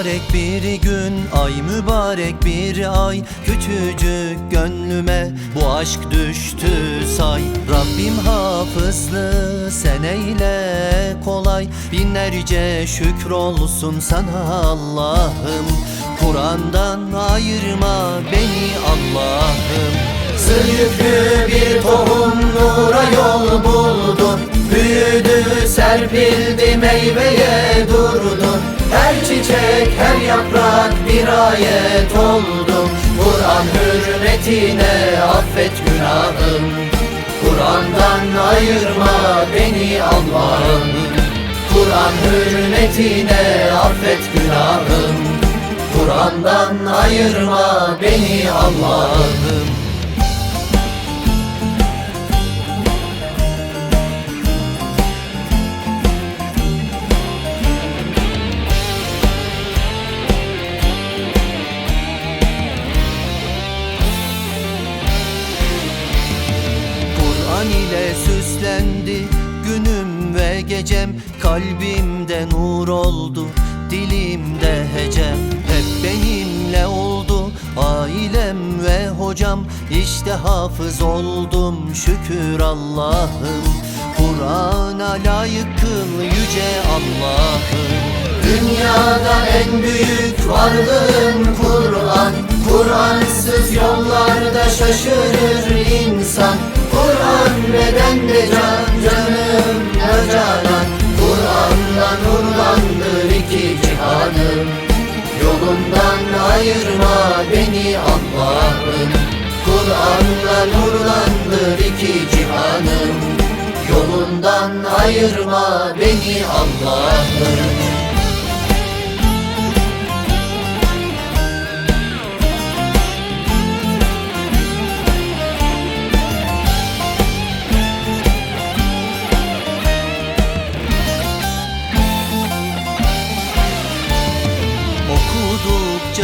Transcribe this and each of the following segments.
mübarek bir gün Ay mübarek bir ay. Küçücük gönlüme bu aşk düştü say. Rabbim hafızlı sen eyle kolay. Binlerce şükür olsun sana Allah'ım. Kur'an'dan ayırma beni Allah'ım. Yüklü bir tohum nura yol buldun Büyüdü serpildi meyveye durdun Her çiçek her yaprak bir ayet oldu. Kur'an hürmetine affet günahım. Kur'an'dan ayırma beni Allah'ım. Kur'an hürmetine affet günahım. Kur'an'dan ayırma beni Allah'ım Kur'an ile süslendi günüm ve gecem. Kalbimde nur oldu dilimde hecem. Hep benimle oldu ailem ve hocam. İşte hafız oldum şükür Allah'ım. Kur'an'a layık yüce Allah'ım. Dünyada en büyük varlığın Kur'an. Kur'ansız yollarda şaşırır insan Kur'an bedende can canım ne canan. Kur'an'la nurlandır iki cihanım. Yolundan ayırma beni Allah'ım. Kur'an'la nurlandır iki cihanım. Yolundan ayırma beni Allah'ım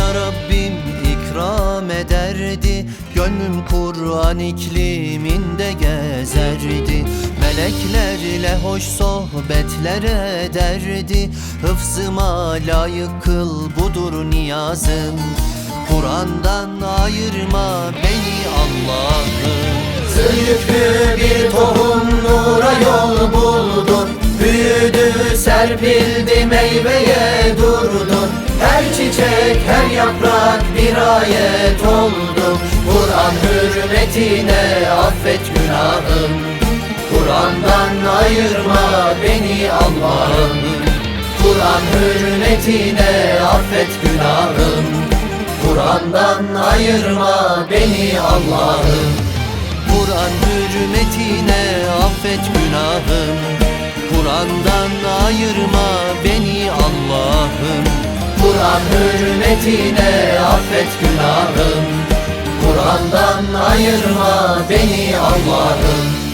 Okudukça Rabbim ikram ederdi. Gönlüm Kur'an ikliminde gezerdi. Meleklerle hoş sohbetler ederdi. Hıfzıma layık kıl budur niyazım. Kur'an'dan ayırma beni Allah'ım. Yüklü bir tohum nura yol buldun Büyüdü serpildi meyveye Her çiçek her yaprak bir ayet oldu. Kur'an hürmetine affet günahım. Kur'an'dan ayırma beni Allah'ım. Kur'an hürmetine affet günahım. Kur'an'dan ayırma beni Allah'ım. Kur'an hürmetine affet günahım. Kur'an'dan ayırma beni Kur'an hürmetine affet günahım. Kur'an'dan ayırma beni Allah'ım